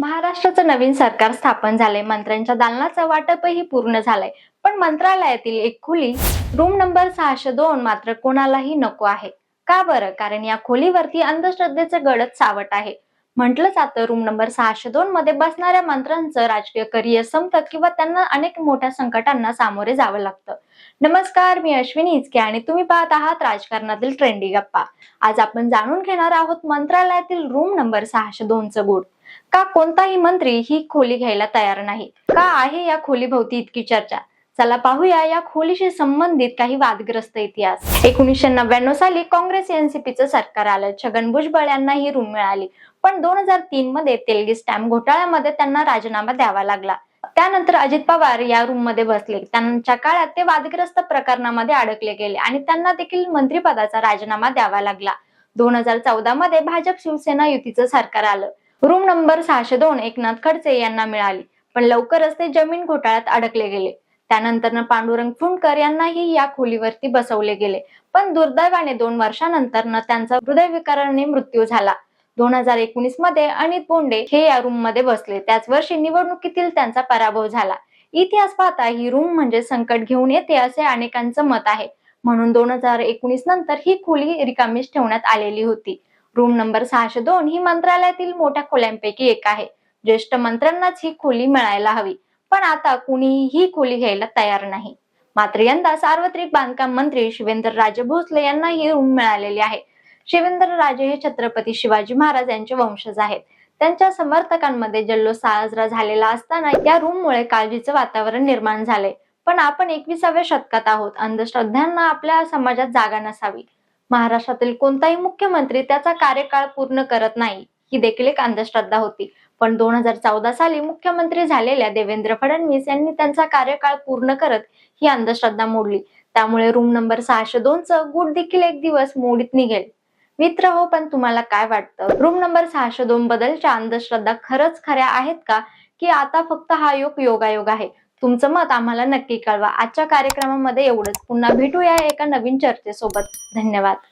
महाराष्ट्राचं नवीन सरकार स्थापन झालंय. मंत्र्यांच्या दालनाचं वाटपही पूर्ण झालंय. पण मंत्रालयातील एक खोली रूम नंबर सहाशे दोन मात्र कोणालाही नको आहे. का बरं? कारण या खोलीवरती अंधश्रद्धेचं गडद सावट आहे. म्हटलं जातं रूम नंबर सहाशे दोन मध्ये बसणाऱ्या मंत्र्यांचं राजकीय करिअर संपतं किंवा त्यांना अनेक मोठ्या संकटांना सामोरे जावं लागतं. नमस्कार मी अश्विनी इचके आणि तुम्ही पाहत आहात राजकारणातील ट्रेंडी गप्पा. आज आपण जाणून घेणार आहोत मंत्रालयातील रूम नंबर सहाशे दोनचं गुड का कोणताही मंत्री ही खोली घ्यायला तयार नाही? का आहे या खोलीभोवती इतकी चर्चा? चला पाहूया या खोलीशी संबंधित काही वादग्रस्त इतिहास. एकोणीसशे नव्याण्णव साली काँग्रेस एनसीपीचं सरकार आलं. छगन भुजबळ यांना ही रूम मिळाली. पण दोन हजार तीन मध्ये तेलगी स्टॅम्प घोटाळ्यामध्ये त्यांना राजीनामा द्यावा लागला. त्यानंतर अजित पवार या रूममध्ये बसले. त्यांच्या काळात ते वादग्रस्त प्रकरणामध्ये अडकले गेले आणि त्यांना देखील मंत्रिपदाचा राजीनामा द्यावा लागला. दोन हजार चौदा मध्ये भाजप शिवसेना युतीचं सरकार आलं. रूम नंबर सहाशे दोन एकनाथ खडसे यांना मिळाली. पण लवकरच ते जमीन घोटाळ्यात अडकले गेले. त्यानंतर पांडुरंग फुंडकर यांनाही या खोलीवरती बसवले गेले. पण दुर्दैवाने दोन वर्षानंतर न त्यांचा हृदयविकाराने मृत्यू झाला. दोन हजार एकोणीसमध्ये अनित बोंडे हे या रूममध्ये बसले. त्याच वर्षी निवडणुकीतील त्यांचा पराभव झाला. इतिहास पाहता ही रूम म्हणजे संकट घेऊन येते असे अनेकांचं मत आहे. म्हणून दोन हजार एकोणीस नंतर ही खोली रिकामीच ठेवण्यात आलेली होती. रूम नंबर सहाशे दोन ही मंत्रालयातील मोठ्या खोल्यांपैकी एक आहे. ज्येष्ठ मंत्र्यांनाच ही खोली मिळायला हवी. पण आता कुणीही ही खोली घ्यायला तयार नाही. मात्र यंदा सार्वत्रिक बांधकाम मंत्री शिवेंद्र राजे भोसले यांना ही रूम मिळालेली आहे. शिवेंद्र राजे हे छत्रपती शिवाजी महाराज यांचे वंशज आहेत. त्यांच्या समर्थकांमध्ये जल्लोष साजरा झालेला असताना या रूममुळे काळजीचं वातावरण निर्माण झाले पण आपण एकविसाव्या शतकात आहोत. अंधश्रद्धांना आपल्या समाजात जागा नसावी. महाराष्ट्रातील कोणताही मुख्यमंत्री त्याचा कार्यकाळ पूर्ण करत नाही ही देखील एक अंधश्रद्धा होती. पण दोन हजार चौदा साली मुख्यमंत्री झालेल्या देवेंद्र फडणवीस यांनी त्यांचा कार्यकाळ पूर्ण करत ही अंधश्रद्धा मोडली. त्यामुळे रूम नंबर सहाशे दोनचं गुट देखील एक दिवस मोडीत निघेल. मित्र हो पण तुम्हाला काय वाटतं? रूम नंबर सहाशे दोन बदलच्या अंधश्रद्धा खरंच खऱ्या आहेत का? की आता फक्त हा योग योगायोग आहे? तुमचं मत आम्हाला नक्की कळवा. आजच्या कार्यक्रमामध्ये एवढंच. पुन्हा भेटूया एका नवीन चर्चेसोबत. धन्यवाद.